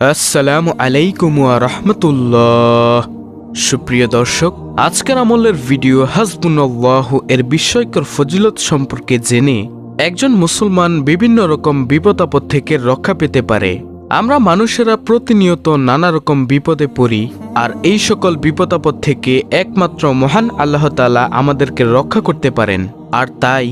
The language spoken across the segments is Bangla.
আসসালামু আলাইকুম রহমতুল্লাহ। সুপ্রিয় দর্শক, আজকের আমলের ভিডিও হাসবুল্লাহ এর বিস্ময়কর ফজিলত সম্পর্কে জেনে একজন মুসলমান বিভিন্ন রকম বিপদ আপদ থেকে রক্ষা পেতে পারে। আমরা মানুষেরা প্রতিনিয়ত নানা রকম বিপদে পড়ি আর এই সকল বিপদ আপদ থেকে একমাত্র মহান আল্লাহ তাআলা আমাদেরকে রক্ষা করতে পারেন। আর তাই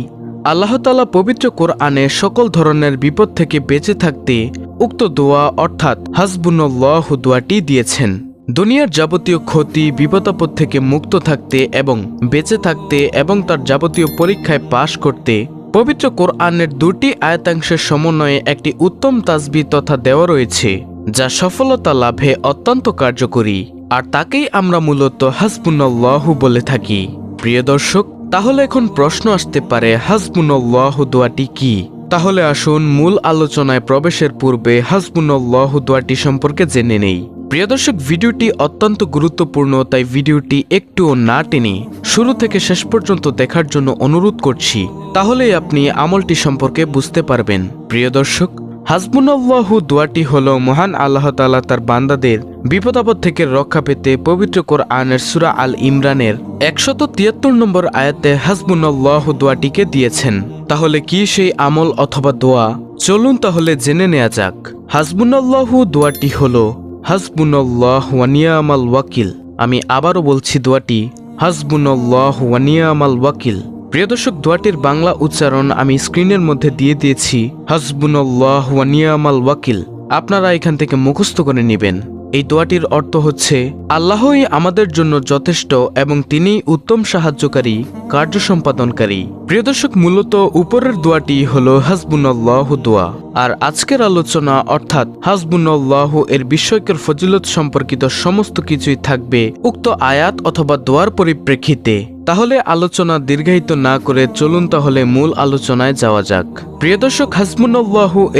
আল্লাহ তাআলা পবিত্র কোরআনে সকল ধরনের বিপদ থেকে বেঁচে থাকতে উক্ত দোয়া অর্থাৎ হাসবুল্লাহ দোয়াটি দিয়েছেন। দুনিয়ার যাবতীয় ক্ষতি, বিপদাপদ থেকে মুক্ত থাকতে এবং বেঁচে থাকতে এবং তার যাবতীয় পরীক্ষায় পাশ করতে পবিত্র কোরআনের দুটি আয়তাংশের সমন্বয়ে একটি উত্তম তাসবি তথা দেওয়া রয়েছে, যা সফলতা লাভে অত্যন্ত কার্যকরী। আর তাকেই আমরা মূলত হাসবুল্লাহু বলে থাকি। প্রিয় দর্শক, তাহলে এখন প্রশ্ন আসতে পারে হাসবুল্লাহ দোয়াটি কি? তাহলে আসুন মূল আলোচনায় প্রবেশের পূর্বে হাসবুল্লাহ দোয়াটি সম্পর্কে জেনে নেই। প্রিয় দর্শক, ভিডিওটি অত্যন্ত গুরুত্বপূর্ণ, তাই ভিডিওটি একটুও না টেনে শুরু থেকে শেষ পর্যন্ত দেখার জন্য অনুরোধ করছি। তাহলেই আপনি আমলটি সম্পর্কে বুঝতে পারবেন। প্রিয় দর্শক হাসবুনাল্লাহু দোয়াটি হল মহান আল্লাহ তাআলা তার বান্দাদের বিপদাপদ থেকে রক্ষা পেতে পবিত্র কোরআনের সুরা আল ইমরানের একশত তিয়াত্তর নম্বর আয়াতে হাসবুনাল্লাহ দোয়াটিকে দিয়েছেন। তাহলে কি সেই আমল অথবা দোয়া? চলুন তাহলে জেনে নেওয়া যাক। হাসবুনাল্লাহু দোয়াটি হল, হাসবুনাল্লাহ ওয়ানিয়ামাল ওয়াকিল। আমি আবারও বলছি দোয়াটি, হাসবুনাল্লাহ ওয়ানিয়ামাল ওয়াকিল। প্রিয় দর্শক দোয়াটির বাংলা উচ্চারণ আমি স্ক্রিনের মধ্যে দিয়ে দিয়েছি, হাসবুনাল্লাহ ওয়ানিয়ামাল ওয়াকিল। আপনারা এখান থেকে মুখস্থ করে নেবেন। এই দোয়াটির অর্থ হচ্ছে, আল্লাহই আমাদের জন্য যথেষ্ট এবং তিনি উত্তম সাহায্যকারী, কার্য সম্পাদনকারী। প্রিয় দর্শক, মূলত উপরের দোয়াটি হল হাসবুনাল্লাহ দোয়া। আর আজকের আলোচনা অর্থাৎ হাসবুনাল্লাহ এর বিস্ময়কর ফজিলত সম্পর্কিত সমস্ত কিছুই থাকবে উক্ত আয়াত অথবা দোয়ার পরিপ্রেক্ষিতে। তাহলে আলোচনা দীর্ঘায়িত না করে চলুন তাহলে মূল আলোচনায় যাওয়া যাক। প্রিয় দর্শক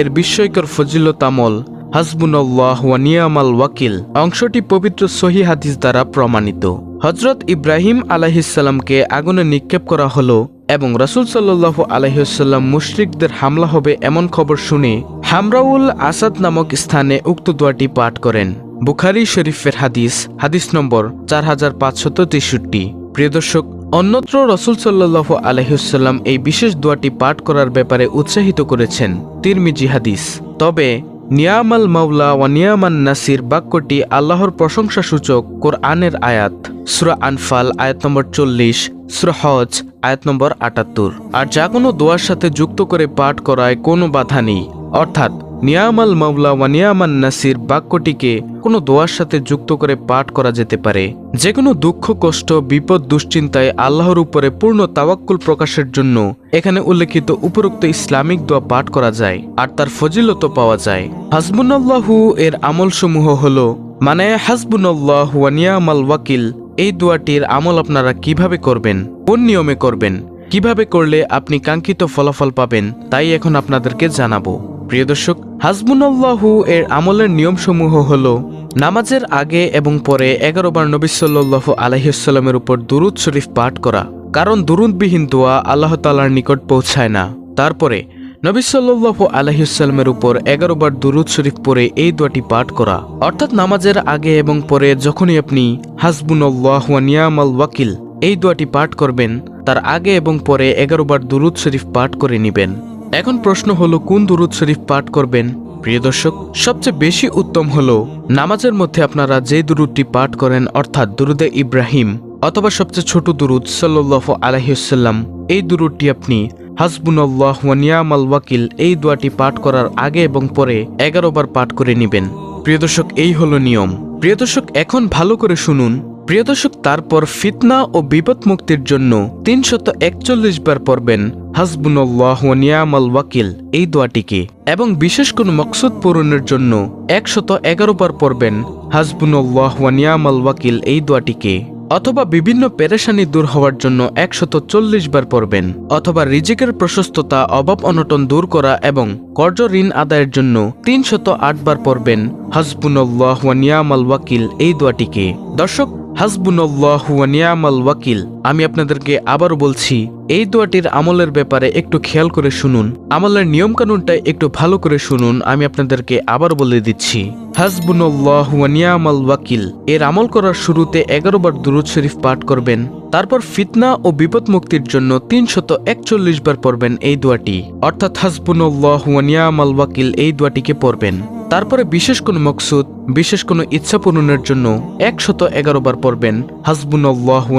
এর বিস্ময়কর ফজিলত আমল হাসবুনাল্লাহ ওয়ানিয়ামাল ওয়াকিল, অংশটি পবিত্র সহি হাদিস দ্বারা প্রমাণিত। হজরত ইব্রাহিম আলাহিসাল্লামকে আগুনে নিক্ষেপ করা হলো এবং রাসুল সাল্লাহ আলহিসাল্লাম মুশরিকদের হামলা হবে এমন খবর শুনে হামরাউল আসাদ নামক স্থানে উক্ত দোয়াটি পাঠ করেন। বুখারি শরীফের হাদিস হাদিস নম্বর চার হাজার পাঁচশত তেষট্টি। প্রিয় দর্শক অন্যত্র রসুল সাল্লাহ আলহিসাল্লাম এই বিশেষ দোয়াটি পাঠ করার ব্যাপারে উৎসাহিত করেছেন তিরমিজি হাদিস। তবে, নিয়ামাল মাওলা ওয়া নিয়ামান নাসির বাক্যটি আল্লাহর প্রশংসা সূচক কোরআনের আয়াত, সুরা আনফাল, আয়াত নম্বর চল্লিশ, সুরা হজ, আয়াত নম্বর আটাত্তর। আর যা কোনো দোয়ার সাথে যুক্ত করে পাঠ করায় কোনো বাধা নেই। অর্থাৎ নিয়ামাল মাওলা ওয়া নিয়ামান নাসির বাক্যটিকে কোনো দোয়ার সাথে যুক্ত করে পাঠ করা যেতে পারে। যে কোনো দুঃখ, কষ্ট, বিপদ, দুশ্চিন্তায় আল্লাহর উপরে পূর্ণ তাওয়াক্কুল প্রকাশের জন্য এখানে উল্লেখিত উপরোক্ত ইসলামিক দোয়া পাঠ করা যায় আর তার ফজিলত পাওয়া যায়। হাসবুনাল্লাহু এর আমলসমূহ হল মানে হাসবুনাল্লাহ ওয়া নিয়ামাল ওয়াকিল, এই দোয়াটির আমল আপনারা কীভাবে করবেন, কোন নিয়মে করবেন, কীভাবে করলে আপনি কাঙ্ক্ষিত ফলাফল পাবেন, তাই এখন আপনাদেরকে জানাব। প্রিয় দর্শক হাসবুনাল্লাহু এর আমলের নিয়মসমূহ হল নামাজের আগে এবং পরে এগারো বার নবী সাল্লাহ আলহিসাল্লামের উপর দুরুদ শরীফ পাঠ করা। কারণ দুরুদবিহীন দোয়া আল্লাহ তালার নিকট পৌঁছায় না। তারপরে নবী সাল্লাহ আলহিসাল্লামের উপর এগারো বার দুরুদ শরীফ পরে এই দোয়াটি পাঠ করা। অর্থাৎ নামাজের আগে এবং পরে যখনই আপনি হাসবুনাল্লাহ ওয়া নিয়ামাল ওয়াকিল এই দোয়াটি পাঠ করবেন, তার আগে এবং পরে এগারো বার দুরুদ শরীফ পাঠ করে নেবেন। এখন প্রশ্ন হলো, কোন দুরুদ শরীফ পাঠ করবেন? প্রিয় দর্শক, সবচেয়ে বেশি উত্তম হলো, নামাজের মধ্যে আপনারা যে দুরুদটি পাঠ করেন, অর্থাৎ দুরুদে ইব্রাহিম, অথবা সবচেয়ে ছোট দুরুদ সাল্লাহ আলহিসাল্লাম এই দুরুদটি আপনি, হাসবুনাল্লাহ ওয়া নিয়ামাল ওয়াকিল, এই দোয়াটি পাঠ করার আগে এবং পরে এগারো বার পাঠ করে নেবেন। প্রিয় দর্শক, এই হলো নিয়ম। প্রিয় দর্শক, এখন ভালো করে শুনুন প্রিয় দর্শক, তারপর ফিতনা ও বিপদ মুক্তির জন্য তিনশত একচল্লিশ বার পড়বেন হাসবুনাল্লাহ ওয়া নিয়ামাল ওয়াকিল এই দোয়াটিকে। এবং বিশেষ কোনো মকসুদ পূরণের জন্য একশত এগারো বার পড়বেন হাসবুনাল্লাহ নিয়ামাল ওয়াকিল এই দোয়াটিকে। অথবা বিভিন্ন পেরেশানি দূর হওয়ার জন্য একশত চল্লিশ বার পড়বেন। অথবা রিজিকের প্রশস্ততা, অভাব অনটন দূর করা এবং কর্জ ঋণ আদায়ের জন্য তিনশত আট বার পড়বেন হাসবুনাল্লাহ নিয়ামাল ওয়াকিল এই দোয়াটিকে। দর্শক হাসবুনাল্লাহ ওয়াকিল। আমি আপনাদেরকে আবার বলছি, এই দোয়াটির আমলের ব্যাপারে একটু খেয়াল করে শুনুন। আমলের নিয়মকানুনটা একটু ভালো করে শুনুন, আমি আপনাদেরকে আবার বলে দিচ্ছি। হাসবুনাল্লাহ নিয়ামাল ওয়াকিল। এর আমল করার শুরুতে এগারো বার দুরুদ শরীফ পাঠ করবেন। তারপর ফিতনা ও বিপদ মুক্তির জন্য তিনশত একচল্লিশ বার পড়বেন এই দোয়াটি। অর্থাৎ হাসবুনাল্লাহ নিয়ামাল ওয়াকিল এই দোয়াটিকে পড়বেন। তারপরে বিশেষ কোনো মকসুদ, বিশেষ কোনো ইচ্ছা পূরণের জন্য একশত এগারো বার পড়বেন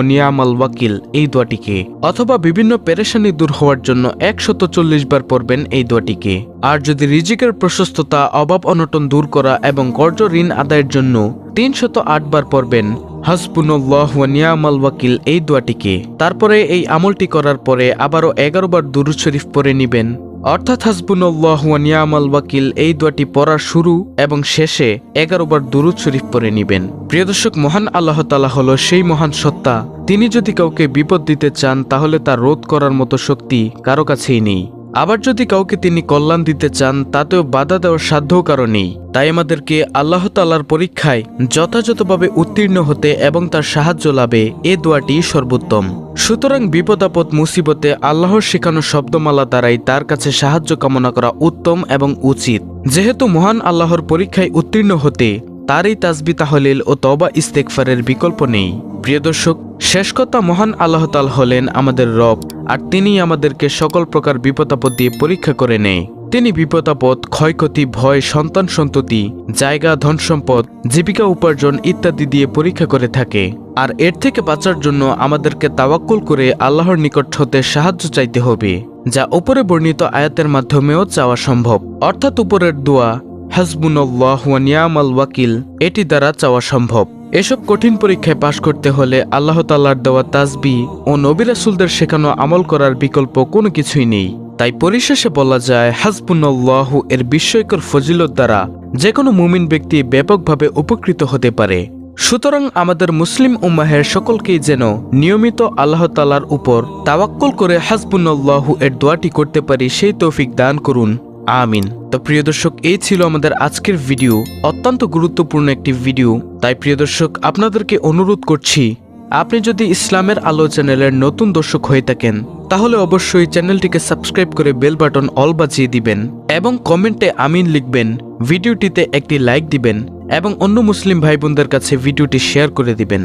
নিয়ামাল ওয়াকিল এই দোয়াটিকে, অথবা বিভিন্ন পেরেশানি দূর হওয়ার জন্য একশত চল্লিশ বার পড়বেন এই দোয়াটিকে। আর যদি রিজিকের প্রশস্ততা, অভাব অনটন দূর করা এবং কর্জ ঋণ আদায়ের জন্য তিনশত আট বার পড়বেন, হাসবুনাল্লাহ নিয়ামাল ওয়াকিল এই দোয়াটিকে। তারপরে এই আমলটি করার পরে আবারও এগারো বার দুরুদ শরীফ পড়ে নিবেন। অর্থাৎ নিয়ামাল ওয়াকিল এই দোয়াটি পড়ার শুরু এবং শেষে এগারোবার দুরুদ শরীফ পরে নিবেন। প্রিয় দর্শক, মহান আল্লাহ তালা হল সেই মহান সত্তা। তিনি যদি কাউকে বিপদ দিতে চান, তাহলে তা রোধ করার মতো শক্তি কারও কাছেই নেই। আবার যদি কাউকে তিনি কল্যাণ দিতে চান, তাতেও বাধা দেওয়ার সাধ্যও কারও নেই। তাই আমাদেরকে আল্লাহ তাল্লার পরীক্ষায় যথাযথভাবে উত্তীর্ণ হতে এবং তার সাহায্য লাভে এ দোয়াটি সর্বোত্তম। সুতরাং বিপদ, আপদ, মুসিবতে আল্লাহর শেখানো শব্দমালা দ্বারাই তার কাছে সাহায্য কামনা করা উত্তম এবং উচিত। যেহেতু মহান আল্লাহর পরীক্ষায় উত্তীর্ণ হতে তারই তাজবি তাহলিল ও তবা ইস্তেকফারের বিকল্প নেই। প্রিয় দর্শক, শেষ কথা মহান আল্লাহ তাল হলেন আমাদের রব, আর তিনি আমাদেরকে সকল প্রকার বিপদাপদ দিয়ে পরীক্ষা করে নেয়। তিনি বিপদাপদ, ক্ষয়ক্ষতি, ভয়, সন্তান সন্ততি, জায়গা, ধন সম্পদ, জীবিকা উপার্জন ইত্যাদি দিয়ে পরীক্ষা করে থাকে। আর এর থেকে বাঁচার জন্য আমাদেরকে তাওয়াক্কুল করে আল্লাহর নিকট হতে সাহায্য চাইতে হবে, যা উপরে বর্ণিত আয়াতের মাধ্যমেও চাওয়া সম্ভব। অর্থাৎ উপরের দোয়া হাসবুনাল্লাহ ওয়া নিয়ামাল ওয়াকিল, এটি দ্বারা চাওয়া সম্ভব। এসব কঠিন পরীক্ষায় পাশ করতে হলে আল্লাহ তাল্লার দেওয়া তাজবি ও নবিরাসুলদের শেখানো আমল করার বিকল্প কোনো কিছুই নেই। তাই পরিশেষে বলা যায়, হাসবুনাল্লাহ এর বিস্ময়কর ফজিলত দ্বারা যে কোনো মুমিন ব্যক্তি ব্যাপকভাবে উপকৃত হতে পারে। সুতরাং আমাদের মুসলিম উম্মাহের সকলকেই যেন নিয়মিত আল্লাহ তালার উপর তাওয়াক্কুল করে হাসবুনাল্লাহু এর দোয়াটি করতে পারি, সেই তৌফিক দান করুন। আমিন। তো প্রিয় দর্শক, এই ছিল আমাদের আজকের ভিডিও। অত্যন্ত গুরুত্বপূর্ণ একটি ভিডিও। তাই প্রিয় দর্শক, আপনাদেরকে অনুরোধ করছি, আপনি যদি ইসলামের আলো চ্যানেলের নতুন দর্শক হয়ে থাকেন, তাহলে অবশ্যই চ্যানেলটিকে সাবস্ক্রাইব করে বেল বাটন অল বাজিয়ে দিবেন এবং কমেন্টে আমিন লিখবেন, ভিডিওটিতে একটি লাইক দিবেন এবং অন্য মুসলিম ভাই বোনদের কাছে ভিডিওটি শেয়ার করে দিবেন।